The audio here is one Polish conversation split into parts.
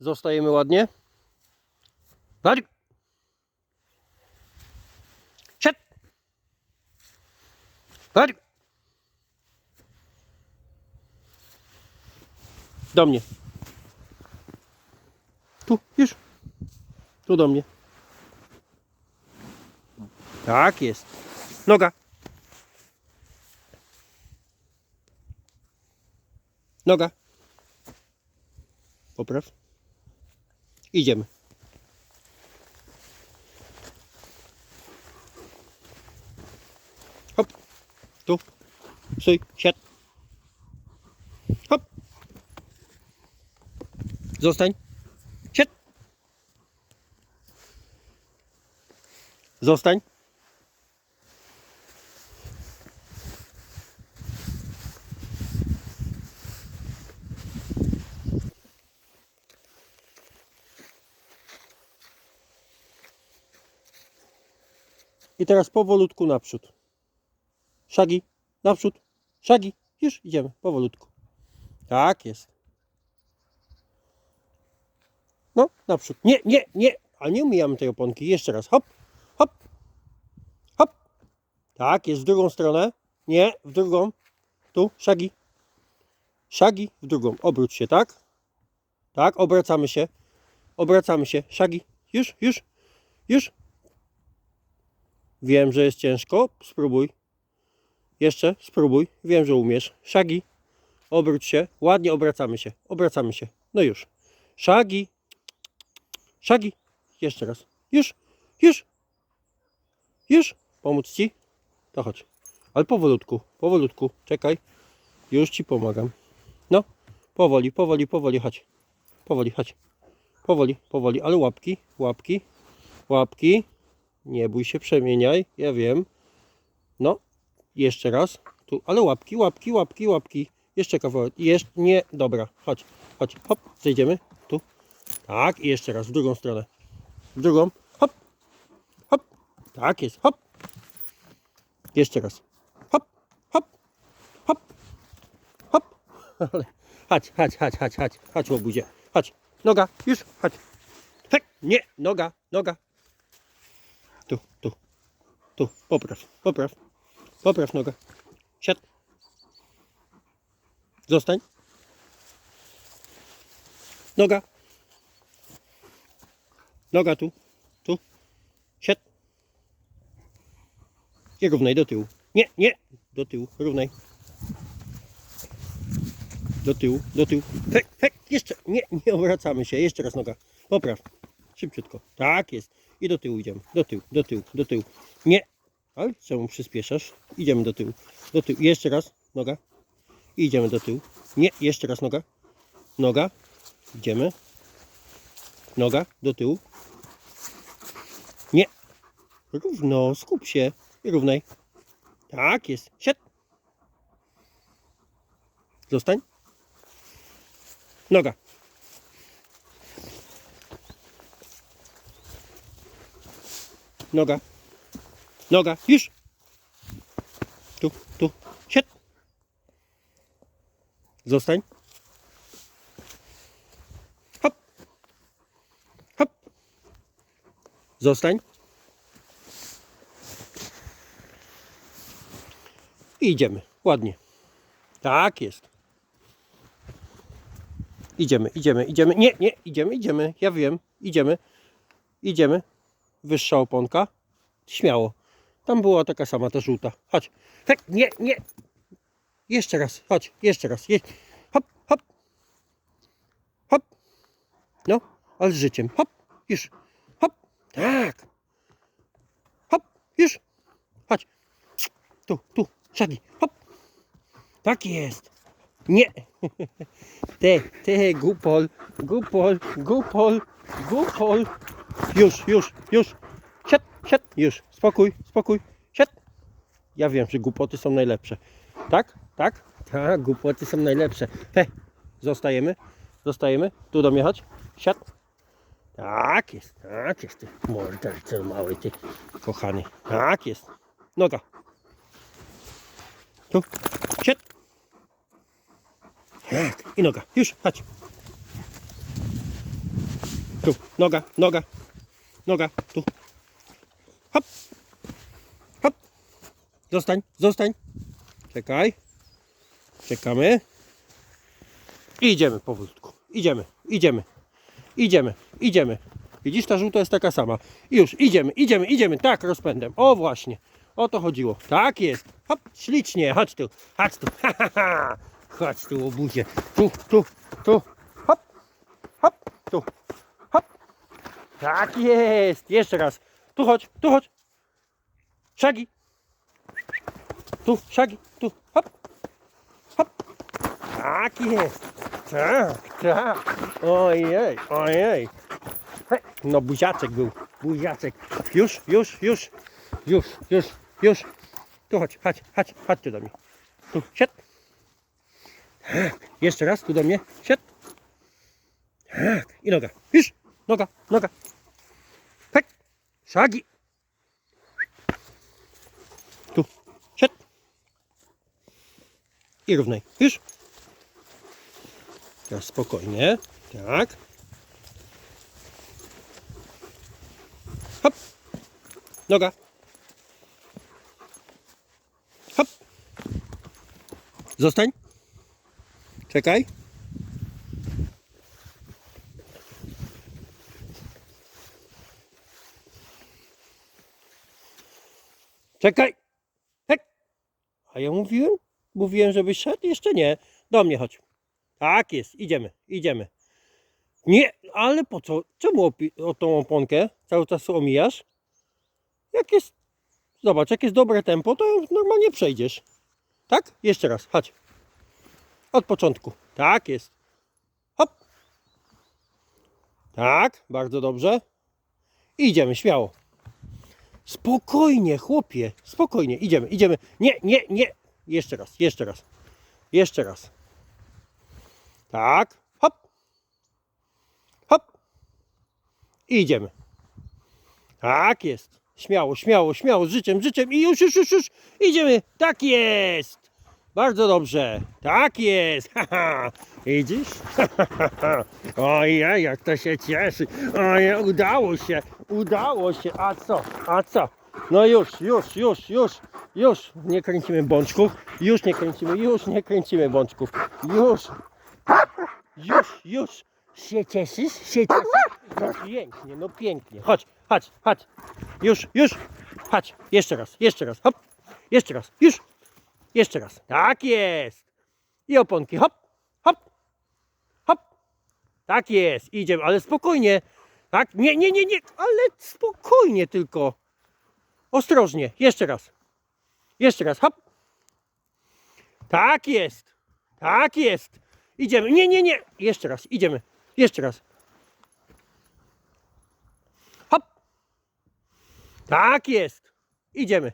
Zostajemy ładnie. Chodź. Siad. Chodź. Do mnie. Tu, już. Tu do mnie. Tak jest. Noga. Noga. Popraw. Idziemy. Hop. Tu. Stój. Siad. Hop. Zostań. Siad. Zostań. Teraz powolutku naprzód. Szagi, naprzód. Szagi, już idziemy, powolutku. Tak jest. No, naprzód. Nie, nie, nie, ale nie umijamy tej oponki. Jeszcze raz. Hop, hop, hop. Tak, jest w drugą stronę. Nie, w drugą. Tu, szagi. Szagi w drugą. Obróć się, tak? Tak, obracamy się. Obracamy się. Szagi. Już, już, już. Wiem, że jest ciężko. Spróbuj. Jeszcze spróbuj. Wiem, że umiesz. Szagi. Obróć się. Ładnie obracamy się. Obracamy się. No już. Szagi. Szagi. Jeszcze raz. Już. Już. Już. Pomóc ci? To chodź. Ale powolutku. Powolutku. Czekaj. Już ci pomagam. No. Powoli, powoli, powoli. Chodź. Powoli, chodź. Powoli, powoli. Ale łapki. Łapki. Łapki. Nie bój się, przemieniaj, ja wiem. No, jeszcze raz. Tu, ale łapki, łapki, łapki, łapki. Jeszcze kawałek. Jeszcze, nie, dobra, chodź, chodź, hop, zejdziemy. Tu. Tak, i jeszcze raz, w drugą stronę. W drugą, hop, hop. Tak jest, hop. Jeszcze raz. Hop, hop, hop, hop. Chodź, chodź, chodź, chodź, chodź, chodź, łobuzie, chodź. Noga, już, chodź. Hek, nie, noga, noga, tu, tu, tu, popraw, popraw, popraw nogę. Siad. Zostań. Noga. Noga tu, tu. Siad. I równaj do tyłu. Nie, nie, do tyłu, równaj. Do tyłu, do tyłu. Fek, fek, jeszcze, nie, nie obracamy się. Jeszcze raz noga. Popraw. Szybciutko. Tak jest. I do tyłu idziemy. Do tyłu, do tyłu, do tyłu. Nie. Ale czemu przyspieszasz? Idziemy do tyłu. Do tyłu. Jeszcze raz. Noga. Idziemy do tyłu. Nie. Jeszcze raz noga. Noga. Idziemy. Noga. Do tyłu. Nie. Równo. Skup się. I równaj. Tak jest. Siad. Zostań. Noga. Noga. Noga. Już. Tu, tu. Siad. Zostań. Hop. Hop. Zostań. I idziemy. Ładnie. Tak jest. Idziemy, idziemy, idziemy. Nie, nie, idziemy, idziemy. Ja wiem. Idziemy. Idziemy wyższa oponka. Śmiało. Tam była taka sama ta żółta. Chodź. Tak, nie, nie. Jeszcze raz. Chodź, jeszcze raz. Je... Hop, hop. Hop. No, ale z życiem. Hop. Już. Hop. Tak. Hop. Już. Chodź. Tu, tu. Szagi. Hop. Tak jest. Nie. Ty, ty, gupol, gupol, gupol, gupol. Już, już, już. Siad, siad, już. Spokój, spokój. Siad. Ja wiem, że głupoty są najlepsze. Tak? Tak? Tak, głupoty są najlepsze. He, zostajemy, zostajemy. Tu do mnie. Siad. Tak jest, tak jest. Ty morderco mały, ty kochany. Tak jest. Noga. Tu. Siad. Tak. I noga. Już, chodź. Tu, noga, noga, noga, tu. Hop, hop. Zostań, zostań. Czekaj. Czekamy. I idziemy powolutku. Idziemy, idziemy, idziemy, idziemy. Widzisz, ta żółta jest taka sama. I już, idziemy, idziemy, idziemy. Tak, rozpędem. O właśnie. O to chodziło. Tak jest. Hop, ślicznie. Chodź tu, chodź tu. Ha, ha, ha. Chodź tu, obuzie. Tu, tu, tu. Hop, hop, tu. Tak jest. Jeszcze raz. Tu chodź, tu chodź. Szagi. Tu, szagi, tu. Hop. Hop. Tak jest. Tak, tak. Ojej, ojej. He, No buziaczek był, buziaczek. Już, już, już, już, już, już. Tu chodź, chodź, chodź, chodź tu do mnie. Tu, siad. Tak, jeszcze raz tu do mnie, siad. Tak, i noga, już, noga, noga. Szagi. Tu, siad. I równaj, już. Teraz spokojnie, tak. Hop. Noga. Hop. Zostań. Czekaj. Czekaj. Hek. A ja mówiłem? Mówiłem, żebyś szedł? Jeszcze nie. Do mnie chodź. Tak jest. Idziemy. Idziemy. Nie, ale po co? Czemu opi- o tą oponkę cały czas omijasz? Jak jest. Zobacz, jak jest dobre tempo, to normalnie przejdziesz. Tak? Jeszcze raz, chodź. Od początku. Tak jest. Hop. Tak, bardzo dobrze. Idziemy, śmiało. Spokojnie, chłopie. Spokojnie, idziemy, idziemy. Nie, nie, nie. Jeszcze raz, jeszcze raz. Jeszcze raz. Tak. Hop. Hop. Idziemy. Tak jest. Śmiało, śmiało, śmiało, z życiem, z życiem i już, już, już, już. Idziemy. Tak jest. Bardzo dobrze. Tak jest. Haha. Widzisz? Ojej, jak to się cieszy. Ojej, udało się. Udało się. A co? A co? No już, już, już, już, już. Nie kręcimy bączków. Już nie kręcimy, już nie kręcimy bączków. Już. Już, już. Się cieszysz? Się cieszysz? No pięknie, no pięknie. Chodź, chodź, chodź. Już, już. Chodź. Jeszcze raz, jeszcze raz. Hop. Jeszcze raz. Już. Jeszcze raz. Tak jest. I oponki. Hop, hop, hop. Tak jest. Idziemy, ale spokojnie. Tak? Nie, nie, nie, nie. Ale spokojnie tylko. Ostrożnie. Jeszcze raz. Jeszcze raz. Hop. Tak jest. Tak jest. Idziemy. Nie, nie, nie. Jeszcze raz. Idziemy. Jeszcze raz. Hop. Tak jest. Idziemy.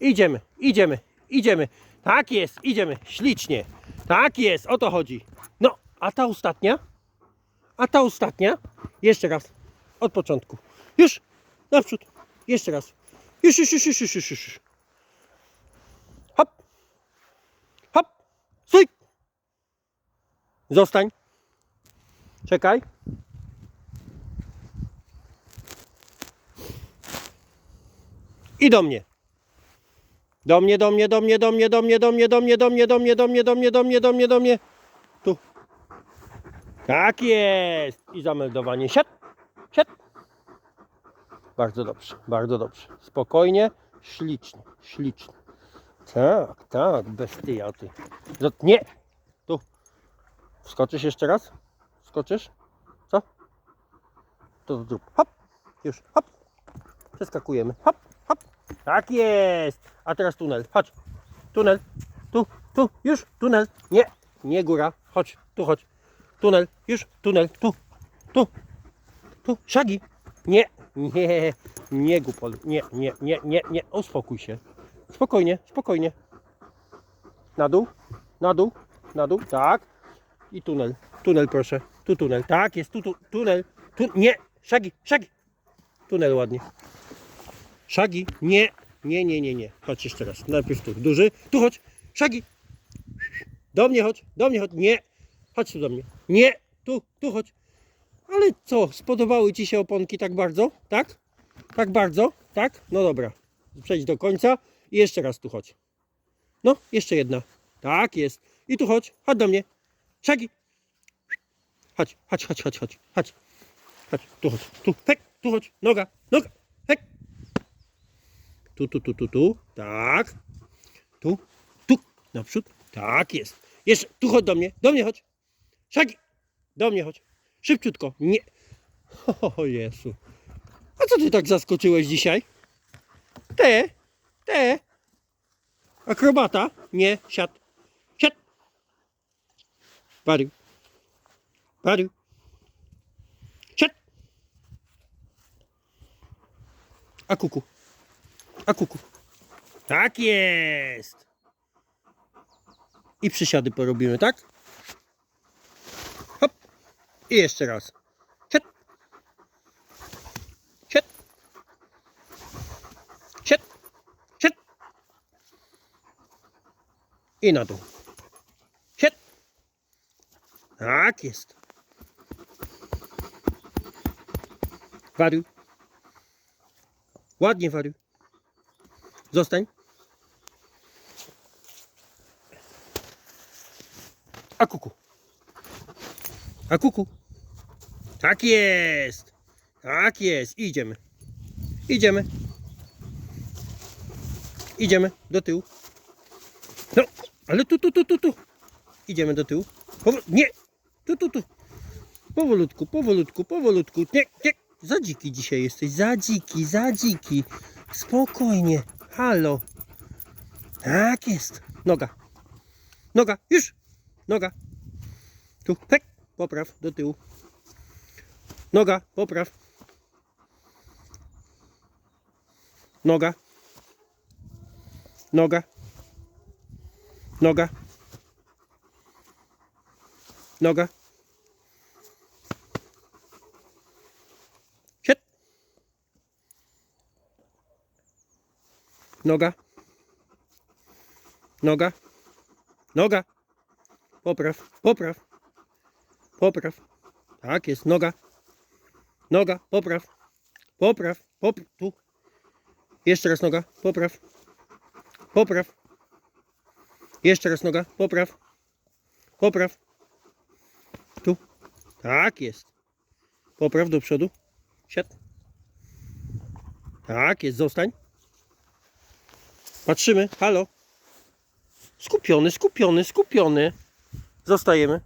Idziemy. Idziemy. Idziemy. Tak jest. Idziemy. Ślicznie. Tak jest. O to chodzi. No, a ta ostatnia? A ta ostatnia? Jeszcze raz. Od początku. Już. Naprzód. Jeszcze raz. Już, już, już, już, już, już, już. Hop. Hop. Stój. Zostań. Czekaj. I do mnie. Do mnie, do mnie, do mnie, do mnie, do mnie, do mnie, do mnie, do mnie, do mnie, do mnie, do mnie, do mnie, do mnie, do mnie. Tu. Tak jest. I zameldowanie. Siad. Siad. Bardzo dobrze, bardzo dobrze. Spokojnie, ślicznie, ślicznie. Tak, tak, bestia ty. Nie. Tu. Wskoczysz jeszcze raz? Skoczysz? Co? To zrób. Hop. Już. Hop. Przeskakujemy. Hop. Tak jest. A teraz tunel. Chodź. Tunel. Tu. Tu. Już. Tunel. Nie. Nie góra. Chodź. Tu chodź. Tunel. Już. Tunel. Tu. Tu. Tu. Szagi. Nie. Nie. Nie głupol. Nie. Nie. Nie. Nie. Nie. Uspokój się. Spokojnie. Spokojnie. Na dół. Na dół. Na dół. Tak. I tunel. Tunel proszę. Tu tunel. Tak, jest tu, tu tunel. Tu, nie. Szagi, szagi. Tunel ładnie. Szagi. Nie. Nie, nie, nie, nie. Chodź jeszcze raz. Najpierw tu. Duży. Tu chodź. Szagi. Do mnie chodź. Do mnie chodź. Nie. Chodź tu do mnie. Nie. Tu, tu chodź. Ale co, spodobały Ci się oponki tak bardzo? Tak? Tak bardzo? Tak? No dobra. Przejdź do końca i jeszcze raz tu chodź. No, jeszcze jedna. Tak jest. I tu chodź. Chodź do mnie. Szagi. Chodź, chodź, chodź, chodź, chodź. Chodź. Chodź, tu chodź. Tu, hek, tu chodź. Noga, noga. Tu, tu, tu, tu, tu. Tak. Tu, tu, naprzód. Tak jest. Jeszcze, tu chodź do mnie. Do mnie chodź. Szagi. Do mnie chodź. Szybciutko. Nie. O Jezu. A co ty tak zaskoczyłeś dzisiaj? Te, te. Akrobata? Nie, siad. Siad. Pariu. Pariu. Siad. A kuku. A kuku. Tak jest. I przysiady porobimy, tak? Hop. I jeszcze raz. Siad. Siad. Siad. Siad. I na dół. Siad. Tak jest. Wariuj. Ładnie wariuj. Zostań. A kuku. A kuku. Tak jest. Tak jest. Idziemy. Idziemy. Idziemy do tyłu. No, ale tu, tu, tu, tu, tu. Idziemy do tyłu. Powo- nie. Tu, tu, tu. Powolutku, powolutku, powolutku. Nie, nie. Za dziki dzisiaj jesteś. Za dziki, za dziki. Spokojnie. Halo. Tak jest. Noga. Noga. Już. Noga. Tu. Hek. Popraw do tyłu. Noga. Popraw. Noga. Noga. Noga. Noga. Noga. Noga. Noga. Popraw. Popraw. Popraw. Tak jest. Noga. Noga. Popraw. Popraw. Popraw. Tu. Jeszcze raz noga. Popraw. Popraw. Jeszcze raz noga. Popraw. Popraw. Tu. Tak jest. Popraw do przodu. Siad. Tak jest. Zostań. Patrzymy. Halo. Skupiony, skupiony, skupiony. Zostajemy.